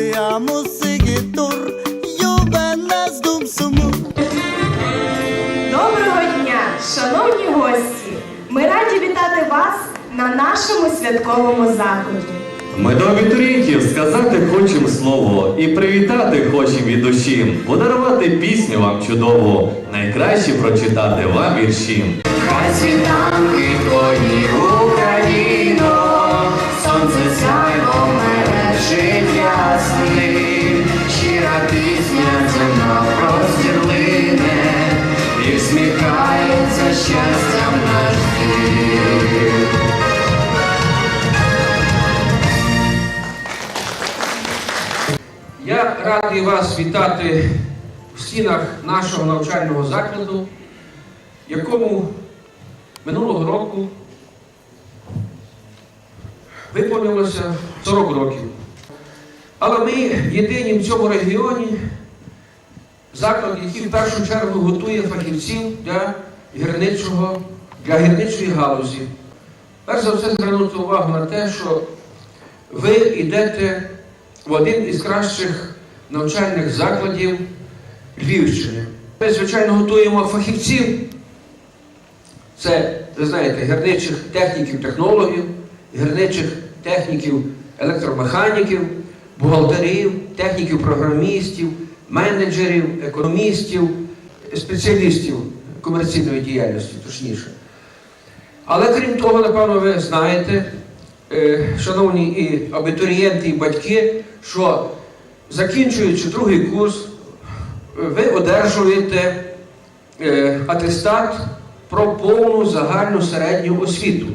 siamo seguitor, io vennes dum sumur. Доброго дня, шановні гості! Ми раді вітати вас на нашому святковому заході. Ми до абітурієнтів сказати хочемо слово і привітати хочемо від душі, подарувати пісню вам чудову, найкраще прочитати вам вірші. Хай світанки радий вас вітати в стінах нашого навчального закладу, якому минулого року виповнилося 40 років. Але ми єдині в цьому регіоні заклад, який в першу чергу готує фахівців для гірничого, для гірничої галузі. Перш за все звернути увагу на те, що ви йдете в один із кращих навчальних закладів Львівщини. Ми, звичайно, готуємо фахівців. Це, ви знаєте, гірничих техніків, технологів, гірничих техніків, електромеханіків, бухгалтерів, техніків, програмістів, менеджерів, економістів, спеціалістів комерційної діяльності, точніше. Але крім того, напевно, ви знаєте, е, шановні і абітурієнти, і батьки, що закінчуючи другий курс, ви одержуєте е, атестат про повну загальну середню освіту,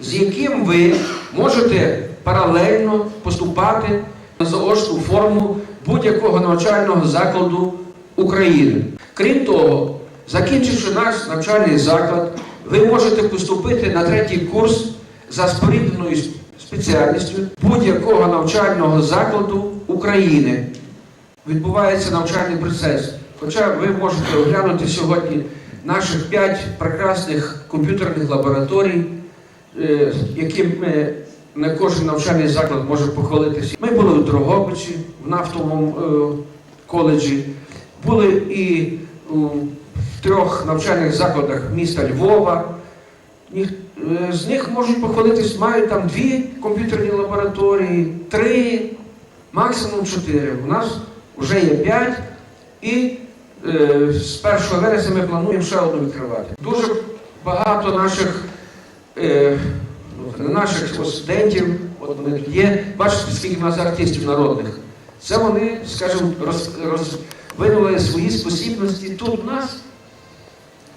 з яким ви можете паралельно поступати на заочну форму будь-якого навчального закладу України. Крім того, закінчивши наш навчальний заклад, ви можете поступити на третій курс за спорідненою спеціальністю будь-якого навчального закладу України. Відбувається навчальний процес. Хоча ви можете оглянути сьогодні наших п'ять прекрасних комп'ютерних лабораторій, е, якими не кожен навчальний заклад може похвалитися. Ми були у Дрогобичі в нафтовому е, коледжі, були і у трьох навчальних закладах міста Львова. Е, З них можуть похвалитись, мають там дві комп'ютерні лабораторії, три, максимум чотири. У нас вже є п'ять, і е, з 1 вересня ми плануємо ще одну відкривати. Дуже багато наших, е, ну, наших студентів, от вони є, бачите, скільки в нас артистів народних. Це вони, скажімо, роз, розвинули свої спосібності тут у нас.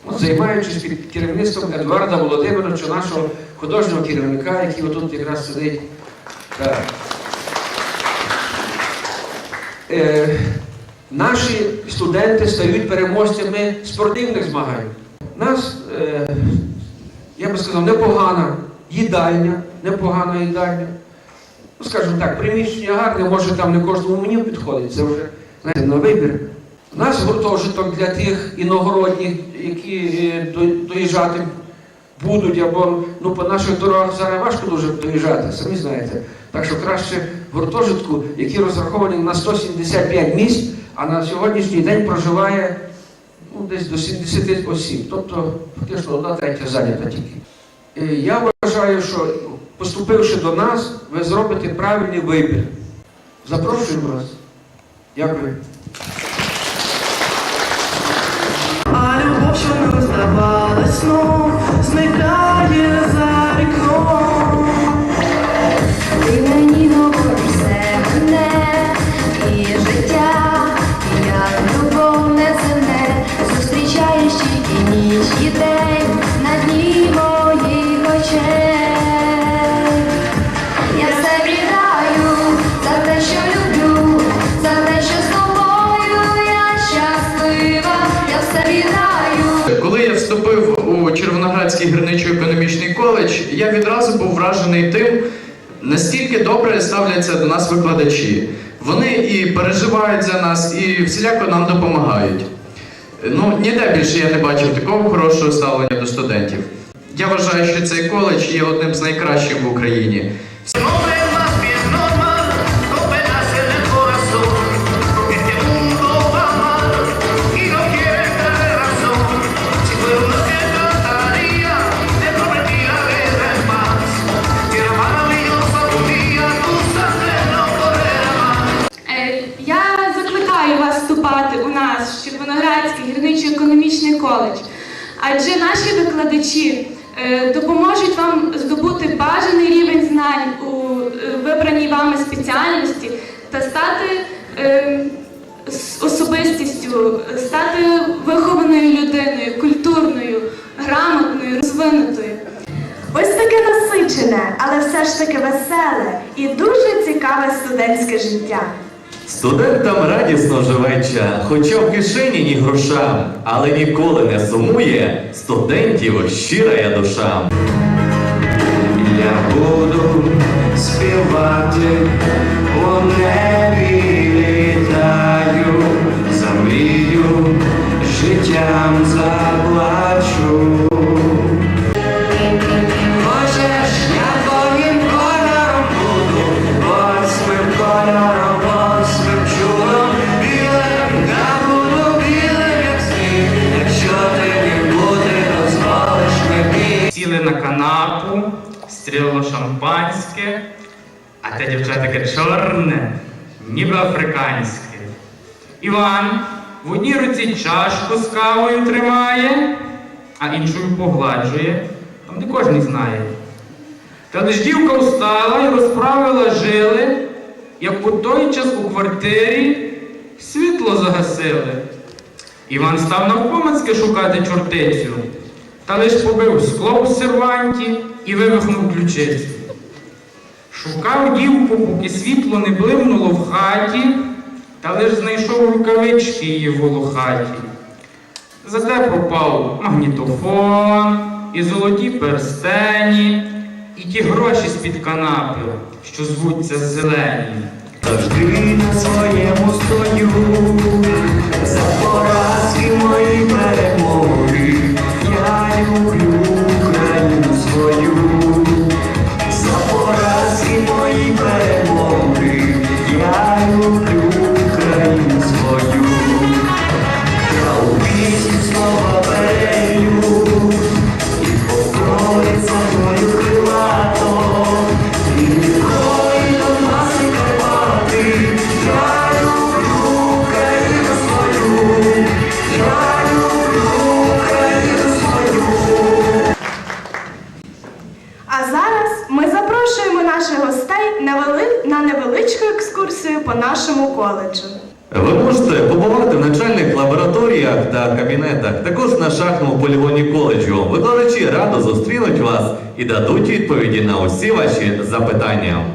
От, займаючись під керівництвом Едуарда Володимировича, нашого художнього керівника, який отут якраз сидить. Так. Е, наші студенти стають переможцями спортивних змагань. У нас, е, я би сказав, непогана їдальня, непогана їдальня. Ну, скажімо так, приміщення гарне, може там не кожному меню підходить, це вже знаєте, на вибір. У нас гуртожиток для тих іногородніх, які е, до- доїжджати будуть, або ну, по наших дорогах зараз важко дуже доїжджати, самі знаєте. Так що краще в гуртожитку, який розрахований на 175 місць, а на сьогоднішній день проживає ну, десь до 70 осіб. Тобто фактично одна третя зайнята тільки. Е, Я вважаю, що поступивши до нас, ви зробите правильний вибір. Запрошуємо вас. Дякую. А любов, що нам здавалась make midnight. Червоноградський гірничо-економічний коледж, я відразу був вражений тим, настільки добре ставляться до нас викладачі. Вони і переживають за нас, і всіляко нам допомагають. Ну, ніде більше я не бачив такого хорошого ставлення до студентів. Я вважаю, що цей коледж є одним з найкращих в Україні. Коледж. Адже наші викладачі е, допоможуть вам здобути бажаний рівень знань у е, вибраній вами спеціальності та стати е, особистістю, стати вихованою людиною, культурною, грамотною, розвинутою. Ось таке насичене, але все ж таки веселе і дуже цікаве студентське життя. Студентам радісно живеться, хоча в кишені ні гроша, але ніколи не сумує студентів щира душа. Я буду співати у небі літаю, за мрію життям заплачу. Сіли на канапу, стрілило шампанське, а те дівча таке чорне, ніби африканське. Іван в одній руці чашку з кавою тримає, а іншою погладжує, там не кожен знає. Та лиш дівка встала і розправила жили, як у той час у квартирі світло загасили. Іван став навпомацьки шукати чортицю, та лиш побив скло в серванті і вивихнув ключицю. Шукав дівку, поки світло не блимнуло в хаті, та лиш знайшов рукавички її волохаті. Зате пропав магнітофон, і золоті перстені, і ті гроші з-під канапи, що звуться зелені. Завжди на своєму стою, за поразки мої перемоги, коледжу. Ви можете побувати в навчальних лабораторіях та кабінетах, також на шахтному полігоні коледжу. Викладачі радо зустрінуть вас і дадуть відповіді на усі ваші запитання.